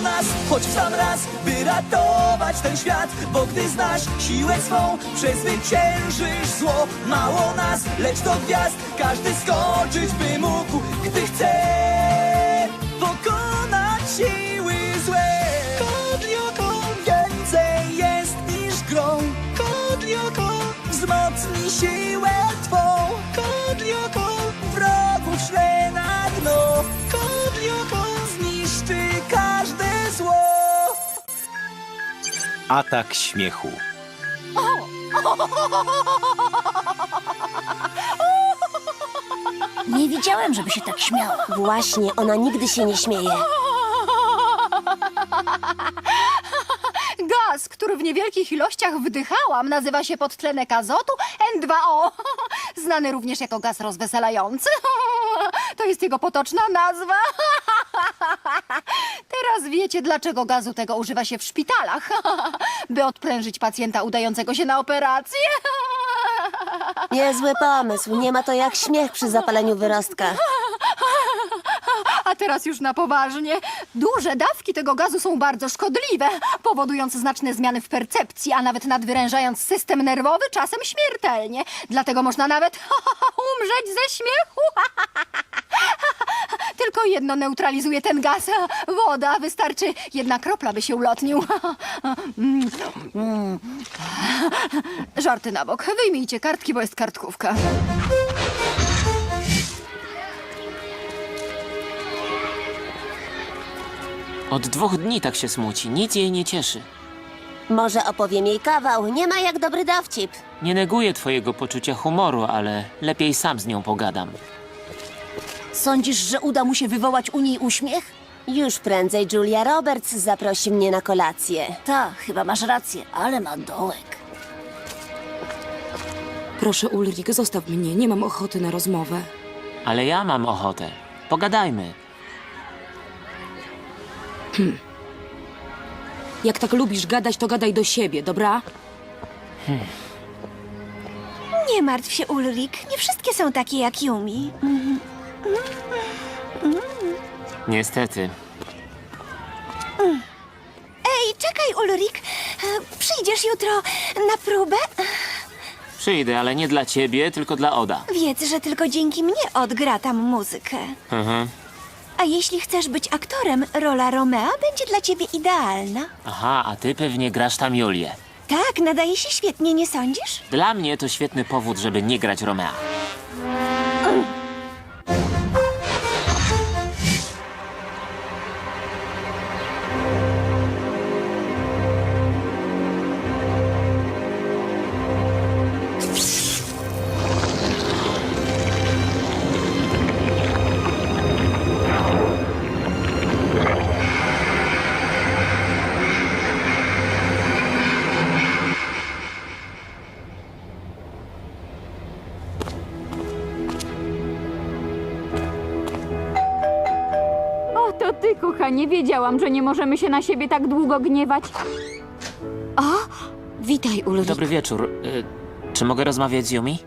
nas, choć w sam raz, by ratować ten świat. Bo gdy znasz siłę swą, przezwyciężysz zło. Mało nas, lecz do gwiazd, każdy skoczyć by mógł, gdy chce Atak śmiechu. Nie widziałem, żeby się tak śmiała. Właśnie, ona nigdy się nie śmieje. Gaz, który w niewielkich ilościach wdychałam, nazywa się podtlenek azotu N2O. Znany również jako gaz rozweselający. To jest jego potoczna nazwa. Wiecie, dlaczego gazu tego używa się w szpitalach. By odprężyć pacjenta udającego się na operację. Niezły pomysł. Nie ma to jak śmiech przy zapaleniu wyrostka. A teraz już na poważnie. Duże dawki tego gazu są bardzo szkodliwe, powodując znaczne zmiany w percepcji, a nawet nadwyrężając system nerwowy, czasem śmiertelnie. Dlatego można nawet umrzeć ze śmiechu. Tylko jedno neutralizuje ten gaz. Woda. Wystarczy jedna kropla, by się ulotnił. Żarty na bok. Wyjmijcie kartki, bo jest kartkówka. Od dwóch dni tak się smuci, nic jej nie cieszy. Może opowiem jej kawał. Nie ma jak dobry dowcip. Nie neguję twojego poczucia humoru, ale lepiej sam z nią pogadam. Sądzisz, że uda mu się wywołać u niej uśmiech? Już prędzej Julia Roberts zaprosi mnie na kolację. Tak, chyba masz rację, ale ma dołek. Proszę, Ulrik, zostaw mnie. Nie mam ochoty na rozmowę. Ale ja mam ochotę. Pogadajmy. Jak tak lubisz gadać, to gadaj do siebie, dobra? Nie martw się, Ulrik. Nie wszystkie są takie jak Yumi. Niestety. Ej, czekaj, Ulrik. E, Przyjdziesz jutro na próbę? Przyjdę, ale nie dla ciebie, tylko dla Oda. Wiedz, że tylko dzięki mnie odgra tam muzykę. Mhm. A jeśli chcesz być aktorem, rola Romea będzie dla ciebie idealna. Aha, a ty pewnie grasz tam Julię. Tak, nadaje się świetnie, nie sądzisz? Dla mnie to świetny powód, żeby nie grać Romea. To ty, kochanie. Wiedziałam, że nie możemy się na siebie tak długo gniewać. Witaj, Ulrik. Dobry wieczór. Y, czy mogę rozmawiać z Yumi?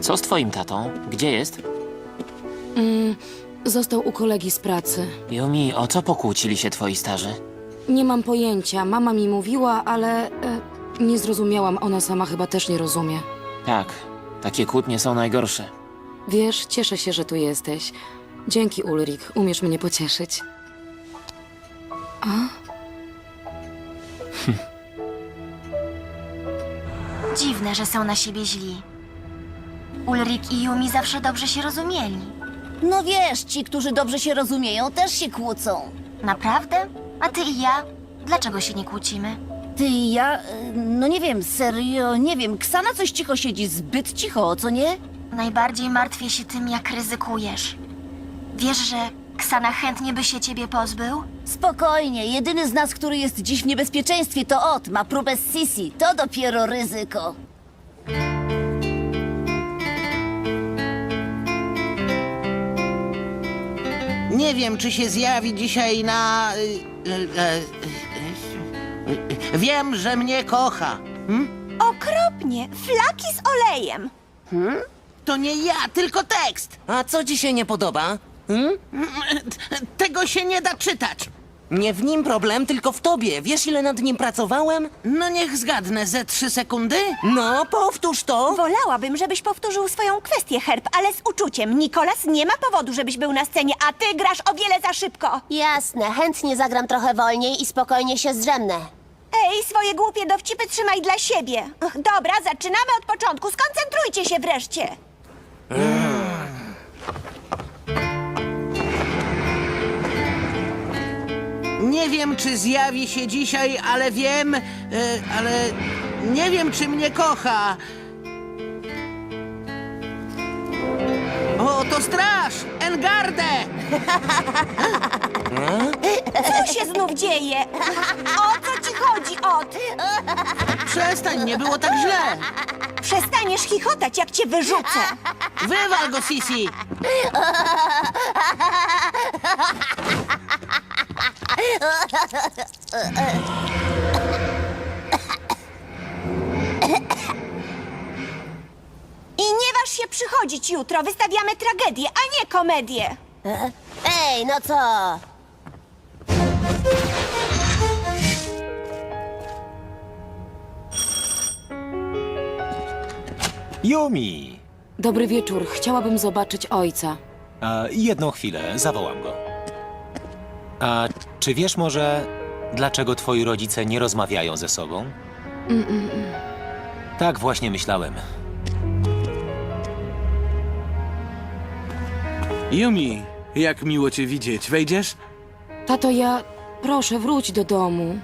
Co z twoim tatą? Gdzie jest? Został u kolegi z pracy. Yumi, o co pokłócili się twoi starzy? Nie mam pojęcia. Mama mi mówiła, ale e, nie zrozumiałam. Ona sama chyba też nie rozumie. Tak, takie kłótnie są najgorsze. Wiesz, cieszę się, że tu jesteś. Dzięki, Ulrik. Umiesz mnie pocieszyć. Dziwne, że są na siebie źli. Ulrik i Yumi zawsze dobrze się rozumieli. No wiesz, ci, którzy dobrze się rozumieją, też się kłócą. Naprawdę? A ty i ja? Dlaczego się nie kłócimy? Ty i ja, y, no nie wiem, serio, nie wiem. Ksana coś cicho siedzi, zbyt cicho, co nie? Najbardziej martwię się tym, jak ryzykujesz. Wiesz, że Ksana chętnie by się ciebie pozbył? Spokojnie, jedyny z nas, który jest dziś w niebezpieczeństwie, to Ot, ma próbę z Sisi. To dopiero ryzyko. Nie wiem, czy się zjawi dzisiaj na. y, y, y, y, Wiem, że mnie kocha. Okropnie. Flaki z olejem. To nie ja, tylko tekst. A co ci się nie podoba? tego się nie da czytać. Nie w nim problem, tylko w tobie. Wiesz, ile nad nim pracowałem? No niech zgadnę, ze trzy sekundy? No, powtórz to. Wolałabym, żebyś powtórzył swoją kwestię, Herb, ale z uczuciem. Nikolas nie ma powodu, żebyś był na scenie, a ty grasz o wiele za szybko. Jasne, chętnie zagram trochę wolniej i spokojnie się zdrzemnę. Ej, swoje głupie dowcipy trzymaj dla siebie. Ach, Dobra, zaczynamy od początku. Skoncentrujcie się wreszcie. Nie wiem, czy zjawi się dzisiaj, ale wiem, e, ale nie wiem, czy mnie kocha. O, to straż! Engardę! Co się znów dzieje? O co ci chodzi, Ot? Przestań, nie było tak źle. Przestaniesz chichotać, jak cię wyrzucę. Wywal go, Sisi! I nie waż się przychodzić jutro. Wystawiamy tragedię, a nie komedię. Ej, no co? Yumi! Dobry wieczór. Chciałabym zobaczyć ojca. A, jedną chwilę, zawołam go. A czy wiesz może, dlaczego twoi rodzice nie rozmawiają ze sobą? Tak właśnie myślałem. Yumi, jak miło cię widzieć. Wejdziesz? Tato, ja... Proszę, wróć do domu.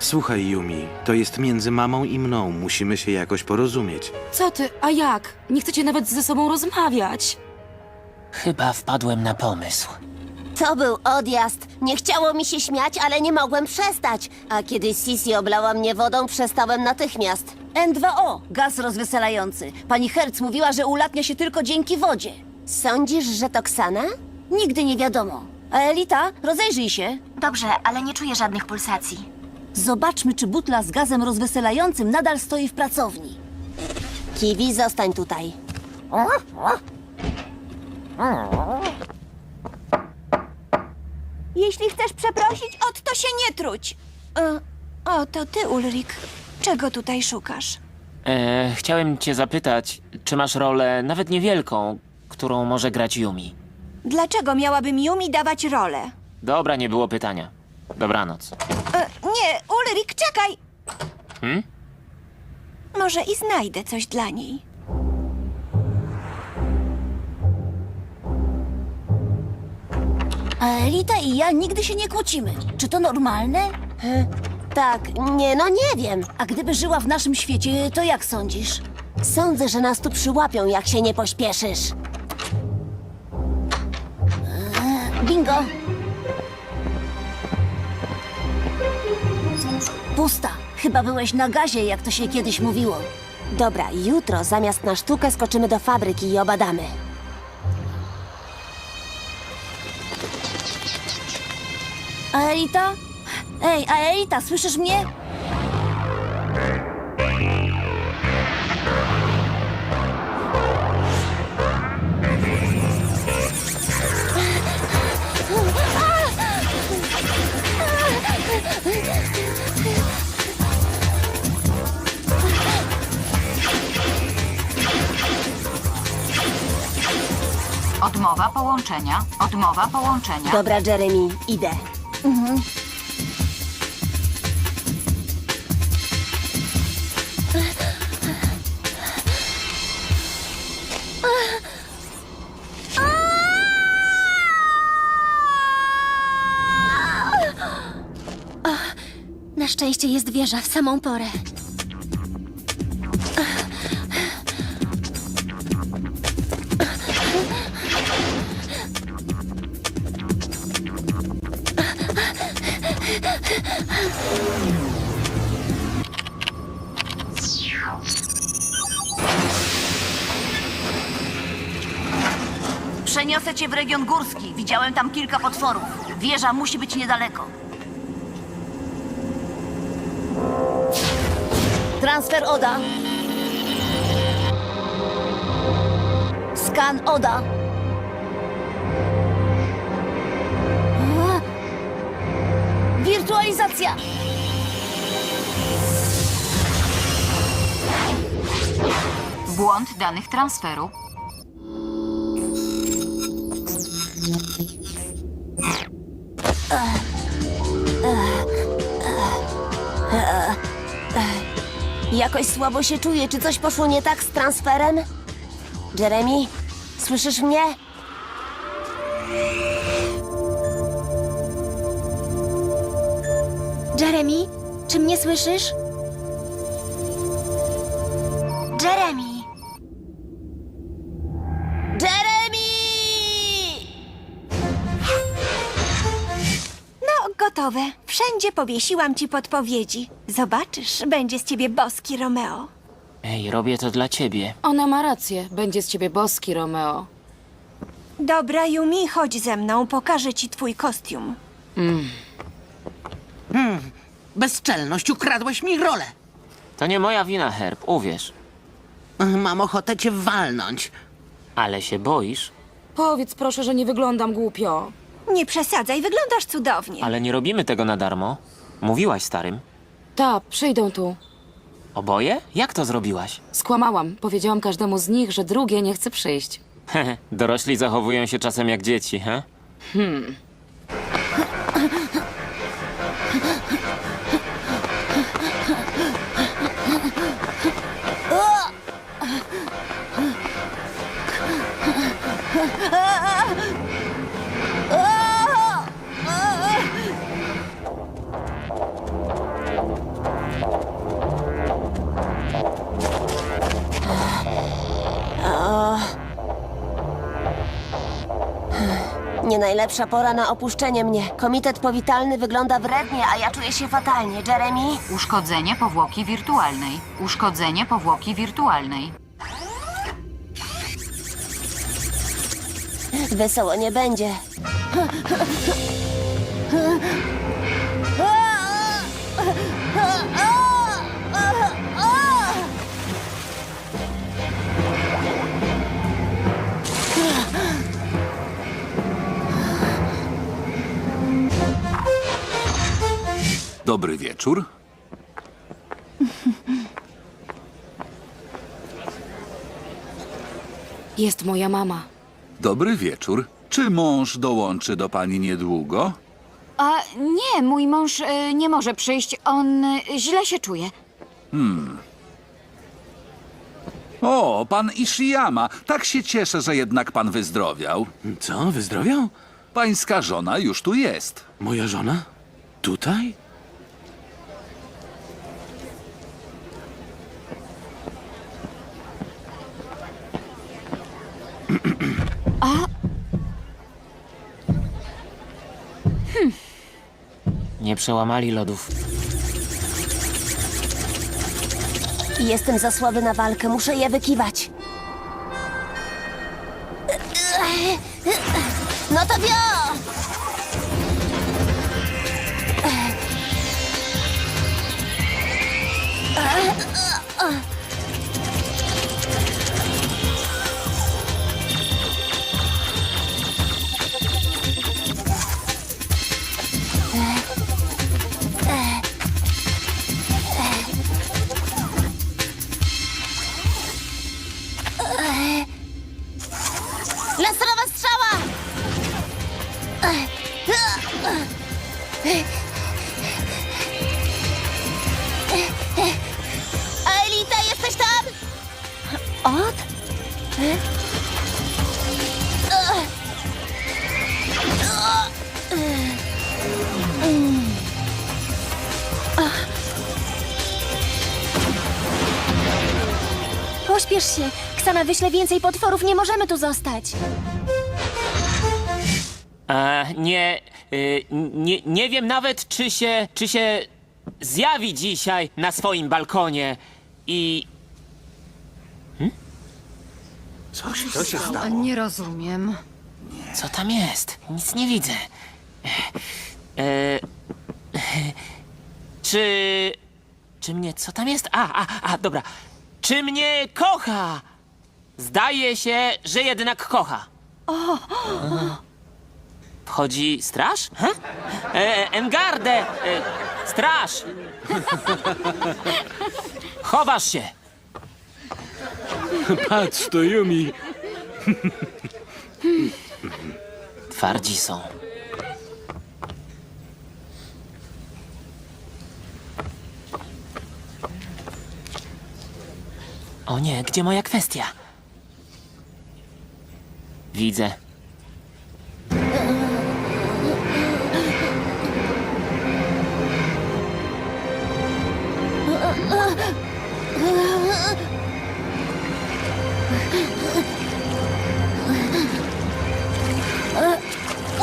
Słuchaj, Yumi, to jest między mamą i mną. Musimy się jakoś porozumieć. Co ty? A jak? Nie chcecie nawet ze sobą rozmawiać. Chyba wpadłem na pomysł. To był odjazd. Nie chciało mi się śmiać, ale nie mogłem przestać. A kiedy Sisi oblała mnie wodą, przestałem natychmiast. N2O, gaz rozweselający. Pani Herc mówiła, że ulatnia się tylko dzięki wodzie. Sądzisz, że to Ksana? Nigdy nie wiadomo. A Elita, rozejrzyj się. Dobrze, ale nie czuję żadnych pulsacji. Zobaczmy, czy butla z gazem rozweselającym nadal stoi w pracowni. Kiwi, zostań tutaj. Jeśli chcesz przeprosić, Ot, to się nie truć. E, o, to ty, Ulrik. Czego tutaj szukasz? E, chciałem cię zapytać, czy masz rolę, nawet niewielką, którą może grać Yumi? Dlaczego miałabym Yumi dawać rolę? Dobra, nie było pytania. Dobranoc. E, Ulrik, czekaj! Hmm? Może i znajdę coś dla niej. A Elita i ja nigdy się nie kłócimy. Czy to normalne? Tak, nie, no nie wiem. A gdyby żyła w naszym świecie, to jak sądzisz? Sądzę, że nas tu przyłapią, jak się nie pośpieszysz. Bingo! Pusta. Chyba byłeś na gazie, jak to się kiedyś mówiło. Dobra, jutro zamiast na sztukę skoczymy do fabryki i obadamy. A Elita? Ej, a Elita, słyszysz mnie? Odmowa połączenia. Odmowa połączenia. Dobra, Jeremy, idę. Na szczęście jest wieża w samą porę. się w region górski. Widziałem tam kilka potworów. Wieża musi być niedaleko. Transfer Oda. Skan Oda. Wirtualizacja. Błąd danych transferu. Jakoś słabo się czuję. Czy coś poszło nie tak z transferem? Jeremy, słyszysz mnie? Jeremy, czy mnie słyszysz? Gotowe. Wszędzie powiesiłam ci podpowiedzi. Zobaczysz, będzie z ciebie boski Romeo. Ej, robię to dla ciebie. Ona ma rację. Będzie z ciebie boski, Romeo. Dobra, Yumi, chodź ze mną, pokażę ci twój kostium. Bezczelność, ukradłeś mi rolę. To nie moja wina, Herb, uwierz. Mam ochotę cię walnąć. Ale się boisz? Powiedz proszę, że nie wyglądam głupio. Nie przesadzaj, wyglądasz cudownie. Ale nie robimy tego na darmo. Mówiłaś starym. Ta, przyjdą tu. Oboje? Jak to zrobiłaś? Skłamałam. Powiedziałam każdemu z nich, że drugie nie chce przyjść. Hehe, dorośli zachowują się czasem jak dzieci, he? Nie najlepsza pora na opuszczenie mnie. Komitet powitalny wygląda wrednie, a ja czuję się fatalnie. Jeremy? Uszkodzenie powłoki wirtualnej. Uszkodzenie powłoki wirtualnej. Wesoło nie będzie. Dobry wieczór. Jest moja mama. Dobry wieczór. Czy mąż dołączy do pani niedługo? A nie, mój mąż y, nie może przyjść. On y, źle się czuje. O, pan Ishiyama. Tak się cieszę, że jednak pan wyzdrowiał. Co, wyzdrowiał? Pańska żona już tu jest. Moja żona? Tutaj? Przełamali lodów. Jestem za słaby na walkę, muszę je wykiwać. No to wio! Pośpiesz się. Ksana wyśle więcej potworów, nie możemy tu zostać. E, nie, y, nie, nie wiem nawet, czy się, czy się zjawi dzisiaj na swoim balkonie. I Coś, co się stało? Nie rozumiem. co tam jest? Nic nie widzę. E, czy. Czy mnie. Co tam jest? A, a, a, dobra. Czy mnie kocha? Zdaje się, że jednak kocha. Wchodzi straż? He? E, Engardę! E, Straż! Chowasz się! Patrz, to Yumi. Twardzi są. O nie, gdzie moja kwestia? Widzę.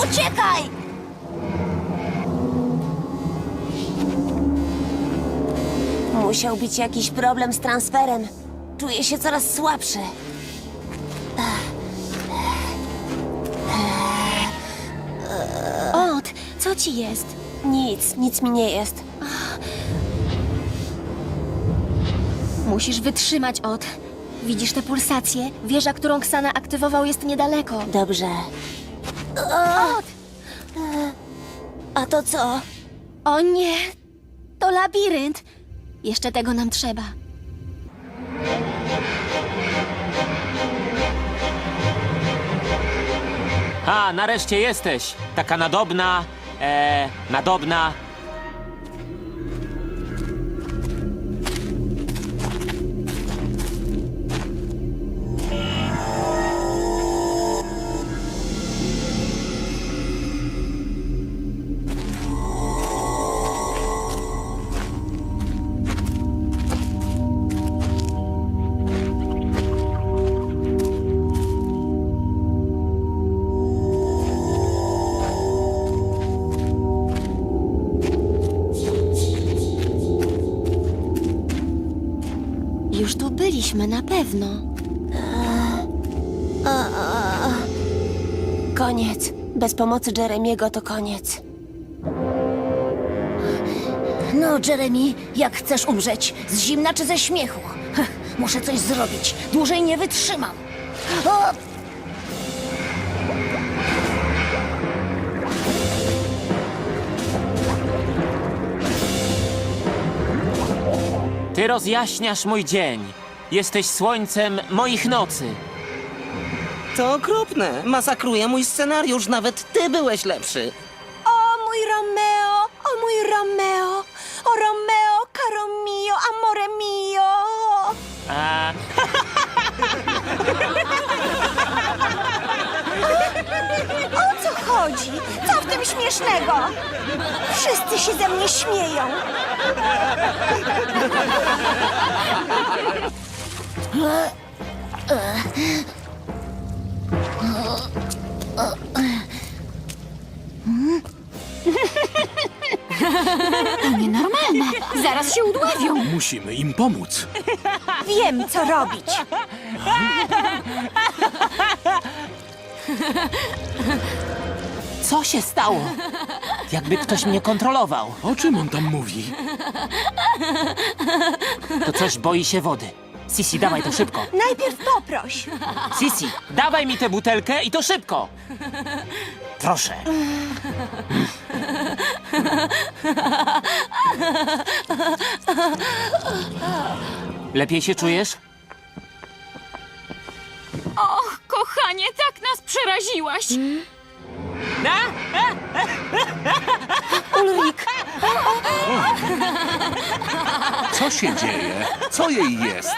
Uciekaj! Musiał być jakiś problem z transferem. Czuję się coraz słabszy. Ot, co ci jest? Nic, nic mi nie jest. Musisz wytrzymać, Ot. Widzisz tę pulsację? Wieża, którą Ksana aktywował, jest niedaleko. Dobrze. Ot! A to co? O nie! To labirynt! Jeszcze tego nam trzeba. A, nareszcie jesteś! Taka nadobna, e, nadobna. Koniec. Bez pomocy Jeremiego to koniec. No, Jeremy, jak chcesz umrzeć? Z zimna czy ze śmiechu? Heh, Muszę coś zrobić. Dłużej nie wytrzymam. O! Ty rozjaśniasz mój dzień. Jesteś słońcem moich nocy. To okropne. Masakruje mój scenariusz. Nawet ty byłeś lepszy. O mój Romeo, o mój Romeo, o Romeo, caro mio, amore mio. A, O co chodzi? Co w tym śmiesznego? Wszyscy się ze mnie śmieją. Zaraz się udławią. Musimy im pomóc. Wiem, co robić. co się stało? Jakby ktoś mnie kontrolował. O czym on tam mówi? To coś boi się wody. Sisi, dawaj to szybko. Najpierw poproś. Sisi, dawaj mi tę butelkę i to szybko. Proszę. Lepiej się czujesz? Och, kochanie, tak nas przeraziłaś. Ulrik, Co się dzieje? Co jej jest?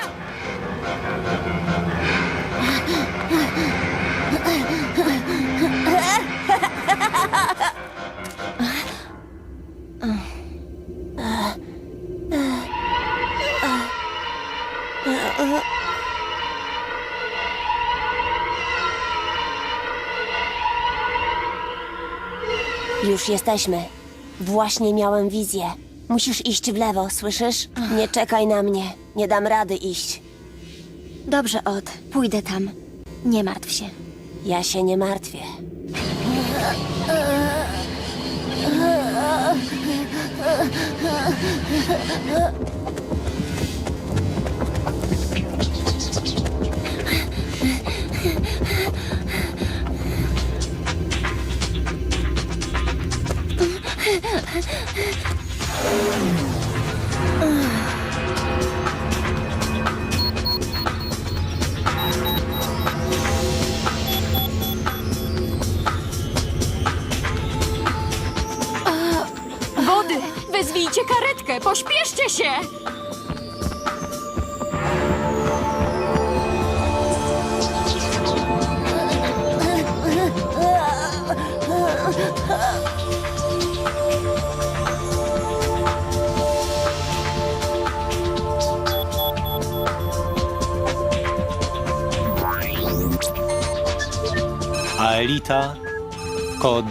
Już jesteśmy. Właśnie miałem wizję. Musisz iść w lewo, słyszysz? Nie czekaj na mnie. Nie dam rady iść. Dobrze, Ot. Pójdę tam. Nie martw się. Ja się nie martwię. Wody! Wezwijcie karetkę! Pośpieszcie się! Aelita, kod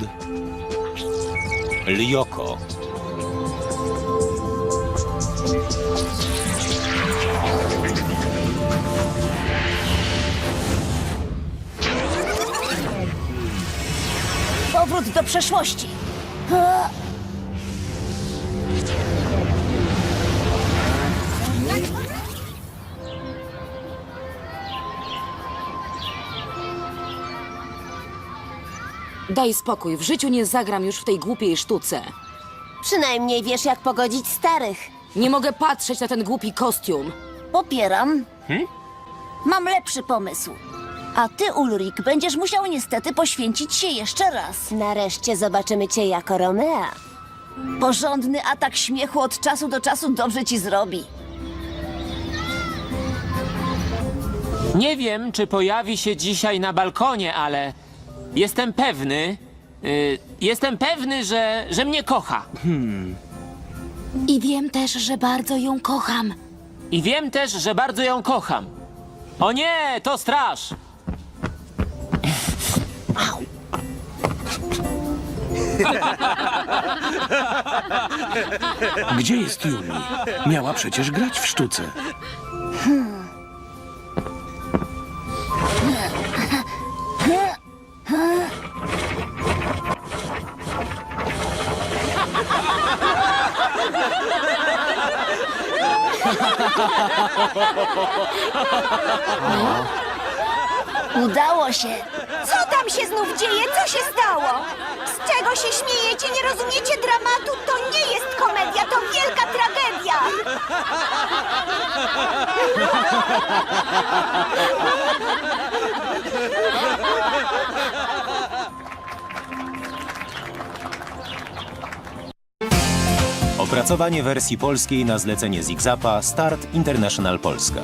Lyoko. Powrót do przeszłości. Daj spokój, w życiu nie zagram już w tej głupiej sztuce. Przynajmniej wiesz, jak pogodzić starych. Nie mogę patrzeć na ten głupi kostium. Popieram. Mam lepszy pomysł. A ty, Ulrik, będziesz musiał niestety poświęcić się jeszcze raz. Nareszcie zobaczymy cię jako Romea. Porządny atak śmiechu od czasu do czasu dobrze ci zrobi. Nie wiem, czy pojawi się dzisiaj na balkonie, ale jestem pewny. y, jestem pewny, że, że mnie kocha. I wiem też, że bardzo ją kocham. I wiem też, że bardzo ją kocham. O nie, to straż! Gdzie jest Yumi? Miała przecież grać w sztuce. Udało się. Co tam się znów dzieje? Co się stało? Z czego się śmiejecie? Nie rozumiecie dramatu? To nie jest komedia, to wielka tragedia! Opracowanie wersji polskiej na zlecenie Zigzapa Start International Polska.